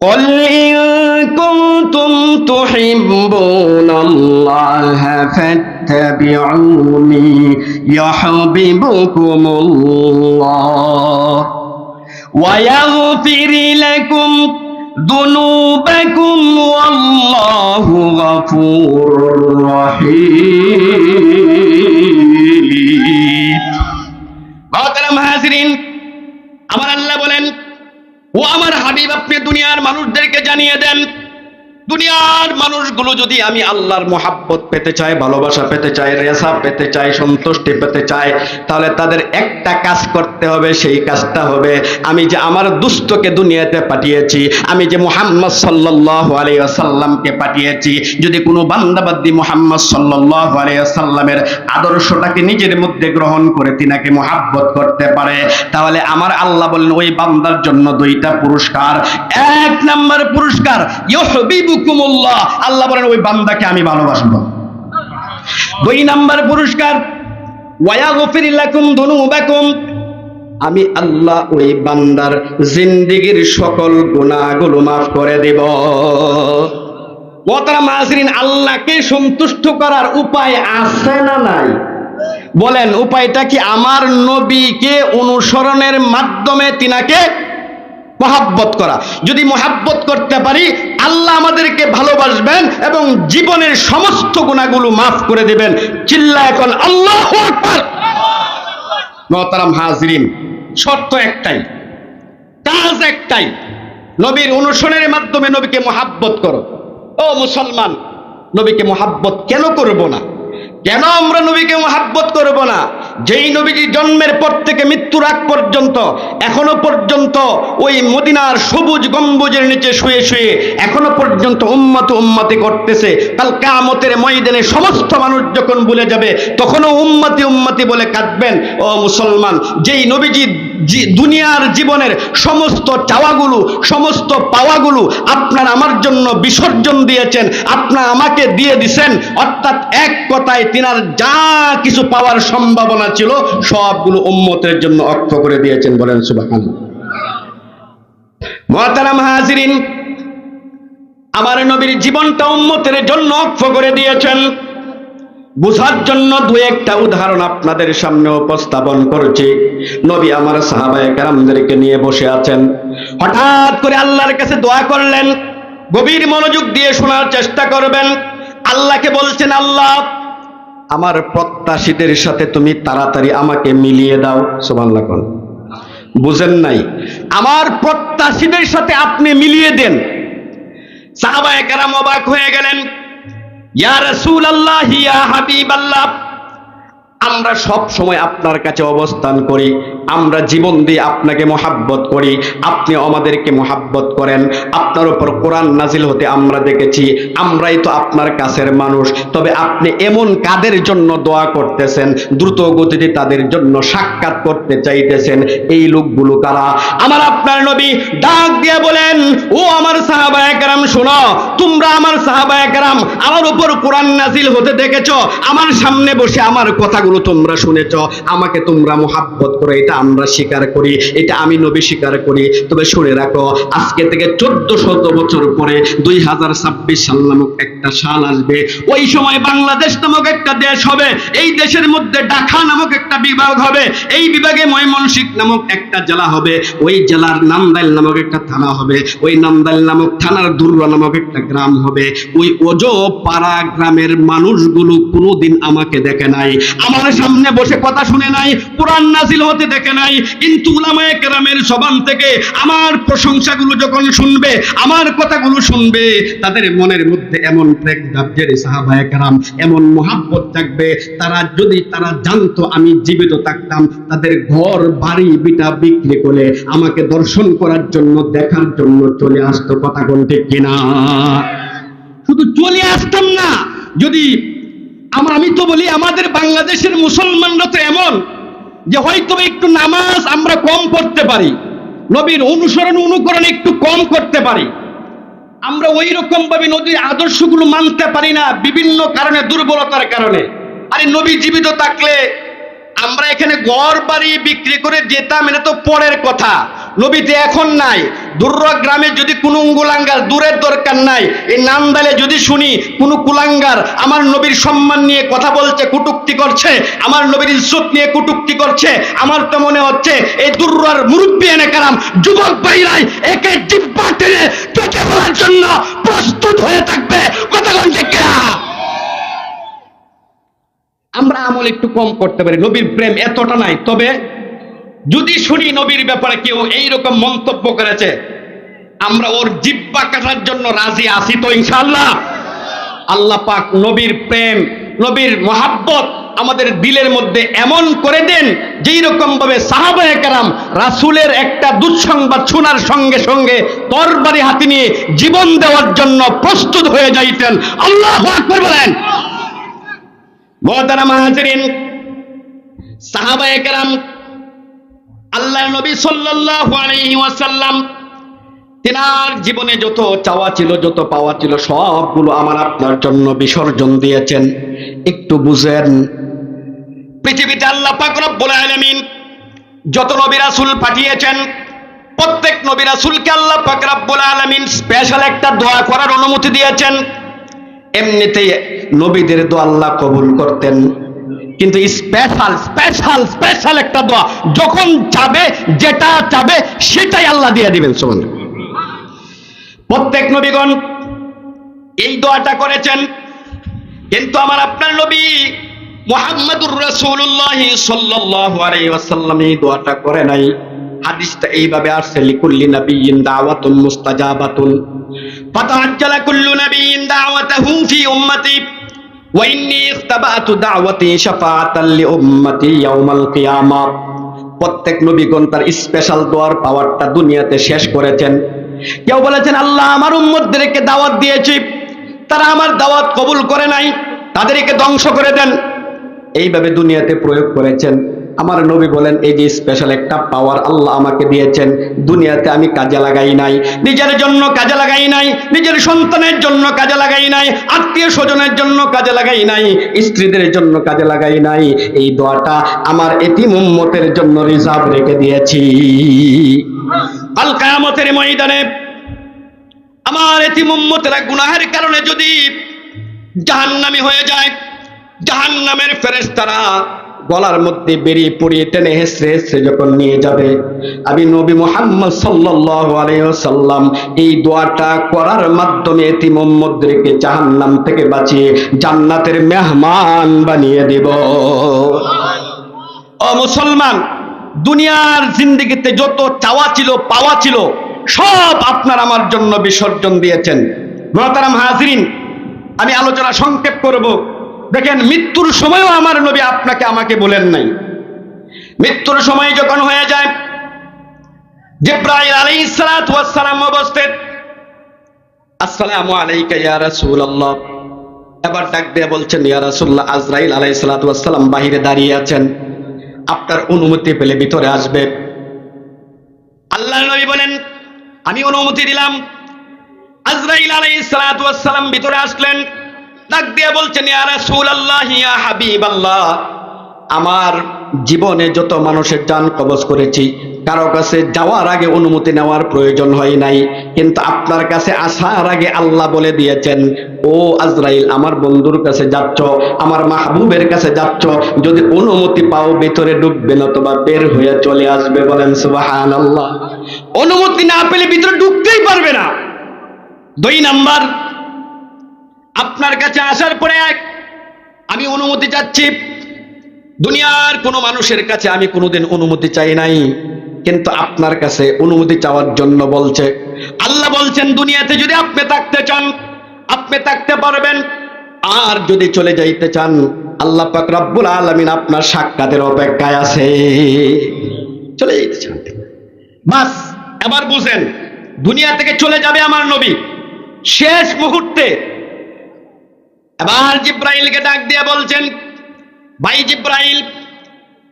قل إن كنتم تحبون الله فاتبعوني يحببكم الله ويغفر لكم ذنوبكم والله غفور رحيم মহতারাম হাজরিন আমার আল্লাহ বলেন ও আমার হাবিব আপনি দুনিয়ার মানুষদেরকে জানিয়ে দেন। দুনিয়ার মানুষগুলো যদি আমি আল্লাহর মোহাব্বত পেতে চায় ভালোবাসা পেতে চায় রেসা পেতে চায় সন্তুষ্টি পেতে চায় তাহলে তাদের একটা কাজ করতে হবে, সেই কাজটা হবে, আমি যে আমার দুস্থকে দুনিয়াতে পাঠিয়েছি, আমি যে মোহাম্মদ সাল্লাহ আলাইসাল্লামকে পাঠিয়েছি, যদি কোনো বান্দাবাদ্দি মোহাম্মদ সাল্লাহ আলাইসাল্লামের আদর্শটাকে নিজের মধ্যে গ্রহণ করে তিনাকে মোহাব্বত করতে পারে, তাহলে আমার আল্লাহ বলেন, ওই বান্দার জন্য দুইটা পুরস্কার। এক নাম্বার পুরস্কার ইহবিবুকুমুল্লাহ আল্লাহ বলেন, ওই বান্দাকে আমি ভালোবাসবো। দুই নাম্বার পুরস্কার লাকুম দুনুবাকুম। আমি আল্লাহ ওই বান্দার জিন্দিগির সকল গুনাহগুলো মাফ করে দেব। মোহতারাম হাজরিন আল্লাহকে সন্তুষ্ট করার উপায় আছে না নাই? বলেন, উপায়টা কি? আমার নবীকে অনুসরণের মাধ্যমে তিনাকে মহাব্বত করা। যদি মহাব্বত করতে পারি, আল্লাহ আমাদেরকে ভালোবাসবেন এবং জীবনের সমস্ত গুণাগুলো মাফ করে দেবেন। চিল্লা এখন, আল্লাহ মহতারাম হাজরিন, শর্ত একটাই, কাজ একটাই। নবীর অনুসরণের মাধ্যমে নবীকে মহাব্বত করো। ও মুসলমান, নবীকে মহাব্বত কেন করব না? কেন আমরা নবীকে মহাব্বত করব না? যেই নবীজি জন্মের পর থেকে মৃত্যুর আগ পর্যন্ত, এখনও পর্যন্ত ওই মদিনার সবুজ গম্বুজের নিচে শুয়ে শুয়ে এখনও পর্যন্ত উম্মত উম্মতি করতেছে। কাল কামতের ময়দানে সমস্ত মানুষ যখন ভুলে যাবে, তখনও উম্মতি উম্মতি বলে কাঁদবেন। ও মুসলমান, যেই নবীজি দুনিয়ার জীবনের সমস্ত চাওয়াগুলো, সমস্ত পাওয়াগুলো আপনার আমার জন্য বিসর্জন দিয়েছেন, আপনার আমাকে দিয়ে দিছেন, অর্থাৎ এক কথায় তিনার যা কিছু পাওয়ার সম্ভাবনা ছিল, সবগুলো উম্মতের জন্য অক্ষ করে দিয়েছেন বলেন সুবাহান। মহাতারাম হাজিরিন, আমার নবীর জীবনটা উম্মতের জন্য অক্ষ করে দিয়েছেন। বুঝার জন্য দু একটা উদাহরণ আপনাদের সামনে উপস্থাপন করছি। নবী আমার সাহাবায়ে কেরামদেরকে নিয়ে বসে আছেন। হঠাৎ করে আল্লাহর কাছে দোয়া করলেন, গভীর মনোযোগ দিয়ে শোনার চেষ্টা করবেন। আল্লাহকে বলছেন, আল্লাহ আমার প্রত্যাশীদের সাথে তুমি তাড়াতাড়ি আমাকে মিলিয়ে দাও, সুবহানাল্লাহ কোন। বুঝেন নাই? আমার প্রত্যাশীদের সাথে আপনি মিলিয়ে দেন। সাহাবায়ে কেরাম অবাক হয়ে গেলেন। ইয়া রাসূল আল্লাহ ইয়া হাবিব আল্লাহ আমরা সব সময় আপনার কাছে অবস্থান করি, আমরা জীবন দিয়ে আপনাকে মহাব্বত করি, আপনি আমাদেরকে মহাব্বত করেন, আপনার উপর কোরআন নাজিল হতে আমরা দেখেছি, আমরাই তো আপনার কাছের মানুষ, তবে আপনি এমন কাদের জন্য দোয়া করতেছেন, দ্রুত গতিতে তাদের জন্য সাক্ষাৎ করতে চাইতেছেন, এই লোকগুলো কারা? আমার আপনার নবী ডাক দিয়ে বলেন, ও আমার সাহাবা একরাম, শোনো, তোমরা আমার সাহাবা একরাম, আমার উপর কোরআন নাজিল হতে দেখেছ, আমার সামনে বসে আমার কথাগুলো তোমরা শুনেছ, আমাকে তোমরা মোহাব্বত করে, এটা আমরা স্বীকার করি, এটা আমি নবী স্বীকার করি। তবে শুনে রাখো, আজকে থেকে চোদ্দ শত বছর পরে দুই হাজার ছাব্বিশ সাল নামক একটা সাল আসবে। ওই সময় বাংলাদেশ নামক একটা দেশ হবে, এই দেশের মধ্যে ঢাকা নামক একটা বিভাগ হবে, এই বিভাগে ময়মনসিংহ নামক একটা জেলা হবে, ওই জেলার নামদাইল নামক একটা থানা হবে, ওই নামদাইল নামক থানার দুর্গা নামক একটা গ্রাম হবে। ওই ওজো পাড়া গ্রামের মানুষগুলো কোনোদিন আমাকে দেখে নাই। আমার সামনে বসে কথা শুনে নাই, কোরআন নাজিল হতে দেখে নাই, কিন্তু উলামায়ে কেরামের জবান থেকে আমার প্রশংসাগুলো যখন শুনবে, আমার কথাগুলো শুনবে, তাদের মনের মধ্যে এমন প্রেক ডাবছে রে সাহাবায়ে কেরাম, এমন মোহাব্বত থাকবে তারা যদি তারা জানতো আমি জীবিত থাকতাম, তাদের ঘর, বাড়ি, বিটা বিক্রি করে আমাকে দর্শন করার জন্য, দেখার জন্য চলে আসতো, কথা কোন ঠিক কিনা? শুধু চলে আসতাম না, যদি আমি তো বলি, আমাদের বাংলাদেশের মুসলমানরা তো এমন যে হয়তো একটু নামাজ আমরা কম পড়তে পারি, নবীর অনুসরণ অনুকরণ একটু কম করতে পারি। আমরা ওই রকম ভাবে নদীর আদর্শগুলো মানতে পারি না, বিভিন্ন কারণে, দুর্বলতার কারণে। আরে নবী জীবিত থাকলে আমরা এখানে ঘর বাড়ি বিক্রি করে যেতাম, এটা তো পরের কথা। নবীতে এখন নাই। দুর্র গ্রামে যদি কোনো কুলাঙ্গার দূরের দরকার নাই, এই নামদালে যদি শুনি কোনো কুলাঙ্গার আমার নবীর সম্মান নিয়ে কথা বলছে, কুটুক্তি করছে, আমার নবীর ইজ্জত নিয়ে কুটুক্তি করছে, আমার তো মনে হচ্ছে এই দুর্রার মুরব্বী এনে কারাম, যুবক ভাইরাই একে জিব্বা টেনে কেটে ফেলার জন্য প্রস্তুত হয়ে থাকবে। কথা বলছে কেনা? আমরা আমল একটু কম করতে পারি, নবীর প্রেম এতটা নাই। তবে যদি শুনি নবীর ব্যাপারে কেউ এইরকম মন্তব্য করেছে, আমরা ওর জিব্বা কাটার জন্য রাজি আছি তো ইনশাআল্লাহ। আল্লাহ পাক নবীর প্রেম, নবীর মহাব্বত আমাদের দিলের মধ্যে এমন করে দেন, যেই রকম ভাবে সাহাবায়ে কেরাম রাসূলের একটা দুঃসংবাদ শোনার সঙ্গে সঙ্গে তরবারি হাতে নিয়ে জীবন দেওয়ার জন্য প্রস্তুত হয়ে যাইতেন। আল্লাহু বলেন। মহতারাম হাজিরিন, সাহাবায়ে কেরাম আল্লাহ নবী ওয়াসাল্লাম, তেনার জীবনে যত চাওয়া ছিল, যত পাওয়া ছিল, সবগুলো আমার আপনার জন্য বিসর্জন দিয়েছেন। একটু বুঝেন। পৃথিবীতে আল্লাহ পাক রব্বুল আলামিন যত নবী পাঠিয়েছেন, প্রত্যেক নবী রাসূলকে আল্লাহ পাক রব্বুল আলামিন স্পেশাল একটা দোয়া করার অনুমতি দিয়েছেন। এমনিতেই নবীদের দোয়া আল্লাহ কবুল করতেন। কিন্তু স্পেশাল স্পেশাল স্পেশাল একটা দোয়া। যখন চাবে, যেটা চাবে, সেটাই আল্লাহ দিয়ে দিবেন শোন প্রত্যেক নবীগণ এই দোয়াটা করেছেন। কিন্তু আমার আপনার নবী মোহাম্মদুর রাসূলুল্লাহ সাল্লাল্লাহু আলাইহি ওয়াসাল্লাম এই দোয়াটা করে নাই। হাদিসটা এইভাবে আসছে, লিকুল্লি নাবিয়িন দাওয়াতুন মুস্তাজাবাতুন। ফাতাআজ্জালা কুল্লু নাবিয়িন দাওয়াতাহু ফি উম্মতি। প্রত্যেক নবীগণ তার স্পেশাল দোয়ার পাওয়ারটা দুনিয়াতে শেষ করেছেন। কেউ বলেছেন, আল্লাহ আমার উম্মদেরকে দাওয়াত দিয়েছি। তারা আমার দাওয়াত কবুল করে নাই। তাদেরকে ধ্বংস করে দেন। এইভাবে দুনিয়াতে প্রয়োগ করেছেন। আমার নবী বলেন, এই যে স্পেশাল একটা পাওয়ার আল্লাহ আমাকে দিয়েছেন, দুনিয়াতে আমি কাজে লাগাই নাই, নিজের জন্য কাজে লাগাই নাই, নিজের সন্তানের জন্য কাজে লাগাই নাই, আত্মীয় স্বজনের জন্য কাজে লাগাই নাই, স্ত্রীদের জন্য কাজে লাগাই নাই, এই দোয়াটা আমার এতিম উম্মতের জন্য রিজার্ভ রেখে দিয়েছি। আল কায়ামতের ময়দানে আমার এতিম উম্মতেরা গুনাহের কারণে যদি জাহান্নামী হয়ে যায়, জাহান্নামের ফেরেশতারা গলার মধ্যে বেরিয়ে পড়িয়ে টেনে হেসড়ে হেসড়ে যখন নিয়ে যাবে, আমি নবী মোহাম্মদ ওয়াসাল্লাম এই দোয়াটা করার মাধ্যমে এতিম উম্মতদেরকে জাহান্নাম থেকে বাঁচিয়ে জান্নাতের মেহমান বানিয়ে দেব। ও মুসলমান, দুনিয়ার জিন্দিগিতে যত চাওয়া ছিল, পাওয়া ছিল, সব আপনার আমার জন্য বিসর্জন দিয়েছেন। মহতারাম হাজরিন, আমি আলোচনা সংক্ষেপ করব। দেখেন, মৃত্যুর সময়ও আমার নবী আপনাকে আমাকে বলেন নাই। মৃত্যুর সময় যখন হয়ে যায় আলাইহিস সালাতু ওয়াস সালাম আসসালামু আলাইকা এবার ডাক দিয়ে বলছেন আজরাইল বাহিরে দাঁড়িয়ে আছেন। আপনার অনুমতি পেলে ভিতরে আসবে। আল্লাহ নবী বলেন, আমি অনুমতি দিলাম। আজরাইল আলাইহিস সালাম ভিতরে আসলেন। ডাক দিয়ে বলছেন আমার জীবনে যত মানুষের জান কবজ করেছি, কারও কাছে যাওয়ার আগে অনুমতি নেওয়ার প্রয়োজন হয় নাই। কিন্তু আপনার কাছে আসার আগে আল্লাহ বলে দিয়েছেন, ও আজরাইল, আমার বন্ধুর কাছে যাচ্ছ, আমার মাহবুবের কাছে যাচ্ছ, যদি অনুমতি পাও, ভিতরে ঢুকবে না, অথবা বের হয়ে চলে আসবে। বলেন সুবাহান আল্লাহ অনুমতি না পেলে ভিতরে ঢুকতেই পারবে না। দুই নাম্বার আপনার কাছে আসার পরে এক, আমি অনুমতি চাচ্ছি। দুনিয়ার কোনো মানুষের কাছে আমি কোনোদিন অনুমতি চাই নাই। কিন্তু আপনার কাছে অনুমতি চাওয়ার জন্য বলছে, আল্লাহ বলছেন, দুনিয়াতে যদি আপনি থাকতে চান, আপনি থাকতে পারবেন। আর যদি চলে যাইতে চান, আল্লাহ পাক রব্বুল আলামিন আপনার সাক্ষাতের অপেক্ষায় আছে। চলে যাইতে চান। বাস, এবার বুঝেন, দুনিয়া থেকে চলে যাবে আমার নবী। শেষ মুহূর্তে এবার জিব্রাইলকে ডাক দিয়ে বলছেন, ভাই জিব্রাইল,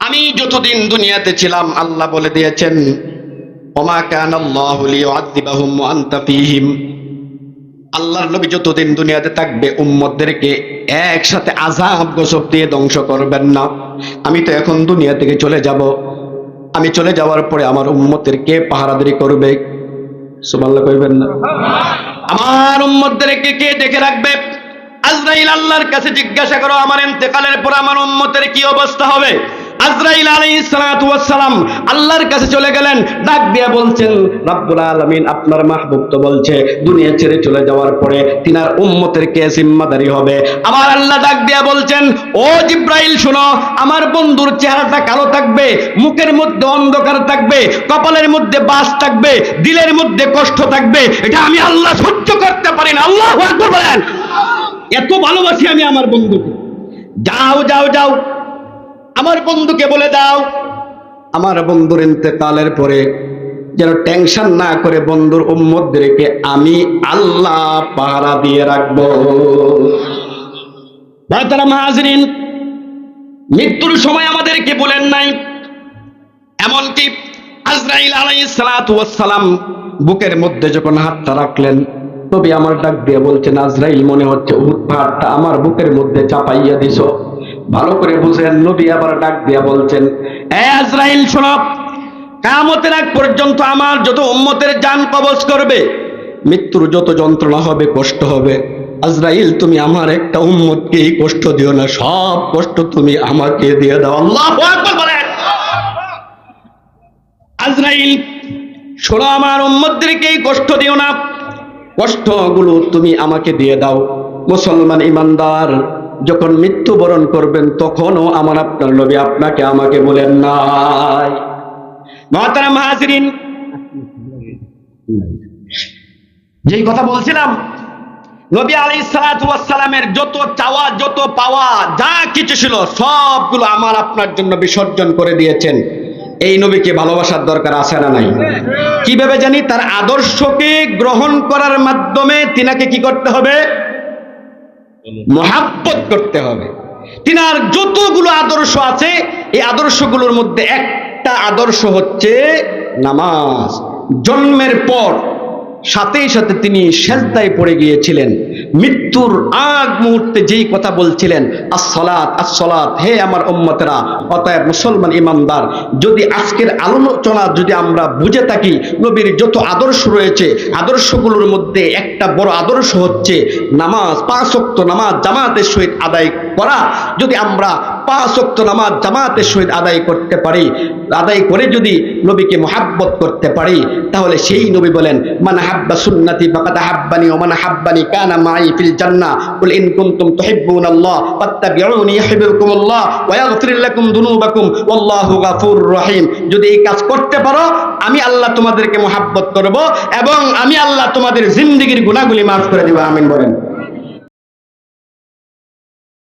আমি যতদিন দুনিয়াতে ছিলাম, আল্লাহ বলে দিয়েছেন, ওমা কান আল্লাহু ওয়া আনতা ফীহিম। আল্লাহর নবী যতদিন দুনিয়াতে থাকবে, উম্মতদেরকে একসাথে আযাব গজব দিয়ে ধ্বংস করবেন না। আমি তো এখন দুনিয়া থেকে চলে যাব। আমি চলে যাওয়ার পরে আমার উম্মতের কে পাহারাদারি করবে। সুবহানাল্লাহ কইবেন না। আমার উম্মতদেরকে কে দেখে রাখবে? আজরাইল আল্লাহর কাছে জিজ্ঞাসা করো, আমার ইন্তেকালের পর আমার উম্মতের কি অবস্থা হবে? আজরাইল আলাইহিস সালাতু ওয়াস সালাম আল্লাহর কাছে চলে গেলেন, ডাক দিয়ে বলছেন, রাব্বুল আপনার মাহবুব তো বলছে, দুনিয়া ছেড়ে চলে যাওয়ার পরে তিনার উম্মতের কে জিম্মাদারি হবে? আমার আল্লাহ ডাক দিয়ে বলছেন, ও জিব্রাইল শুনো, আমার বন্ধুর চেহারাটা কালো থাকবে, মুখের মধ্যে অন্ধকার থাকবে, কপালের মধ্যে বাস থাকবে, দিলের মধ্যে কষ্ট থাকবে, এটা আমি আল্লাহ সহ্য করতে পারি না। আল্লাহ বলেন। এত ভালোবাসি আমি আমার বন্ধুকে। যাও যাও যাও। আমার বন্ধুকে বলে দাও। আমার বন্ধুর ইন্তেকালের পরে যেন টেনশন না করে বন্ধুর উম্মতদেরকে আমি আল্লাহ পাহারা দিয়ে রাখব। তারা মাহাজরিন, মৃত্যুর সময় আমাদেরকে বলেন নাই। এমনকি আজরাইল ওয়াস সালাম বুকের মধ্যে যখন হাতটা রাখলেন তবে আমার ডাক দিয়ে বলছেন আজরাইল মনে হচ্ছে উহুদ আমার বুকের মধ্যে চাপাইয়া দিছো। ভালো করে বুঝেন, নবী আবার ডাক দিয়া বলছেন, এ আজরাইল, শোনো কামতের আগ পর্যন্ত আমার যত উম্মতের জান কবজ করবে, মৃত্যুর যত যন্ত্রণা হবে, কষ্ট হবে। আজরাইল, তুমি আমার একটা উম্মতকেই কষ্ট দিও না, সব কষ্ট তুমি আমাকে দিয়ে দাও। আল্লাহ আজরাইল, শোনো, আমার উম্মতদেরকেই কষ্ট দিও না। কষ্টগুলো তুমি আমাকে দিয়ে দাও। মুসলমান ইমানদার, যখন মৃত্যুবরণ করবেন, তখনও আমার আপনার নবী আপনাকে আমাকে বলেন নাই। মহাতারা যেই কথা বলছিলাম, নবী আলী সালামের যত চাওয়া, যত পাওয়া, যা কিছু ছিল, সবগুলো আমার আপনার জন্য বিসর্জন করে দিয়েছেন। এই নবীকে ভালোবাসার দরকার আছে না নাই? কীভাবে জানি? তার আদর্শকে গ্রহণ করার মাধ্যমে তিনাকে কি করতে হবে? মহাব্বত করতে হবে। তিনার যতগুলো আদর্শ আছে, এই আদর্শগুলোর মধ্যে একটা আদর্শ হচ্ছে নামাজ। জন্মের পর সাথেই সাথে তিনি সেজদায় পড়ে গিয়েছিলেন। মৃত্যুর আগ মুহূর্তে যেই কথা বলছিলেন আসলাত আসলাত হে আমার উম্মতেরা, অতএব মুসলমান ইমানদার, যদি আজকের আলোচনা যদি আমরা বুঝে থাকি, নবীর যত আদর্শ রয়েছে, আদর্শগুলোর মধ্যে একটা বড় আদর্শ হচ্ছে নামাজ, পাঁচ ওয়াক্ত নামাজ জামাতের সহিত আদায় করা। যদি আমরা পাঁচ ওয়াক্ত নামাজ জামাতের সহিত আদায় করতে পারি, আদায় করে যদি নবীকে মহাব্বত করতে পারি, তাহলে সেই নবী বলেন, মান হাব্বা সুন্নতি ফাকাদ হাব্বানি, ওয়া মান হাব্বানি কানা মাই ফিল জান্নাহ কুল ইন কুনতুম তুহিব্বুনাল্লাহ ফাত্তাবিউনি ইউহিব্বুকুমুল্লাহ ওয়া ইয়াগফির লাকুম দুনুবাকুম ওয়াল্লাহু গাফুরুর রহিম যদি এই কাজ করতে পারো, আমি আল্লাহ তোমাদেরকে মহাব্বত করব এবং আমি আল্লাহ তোমাদের জিন্দেগীর গুনাহগুলি মাফ করে দেব। আমিন বলেন।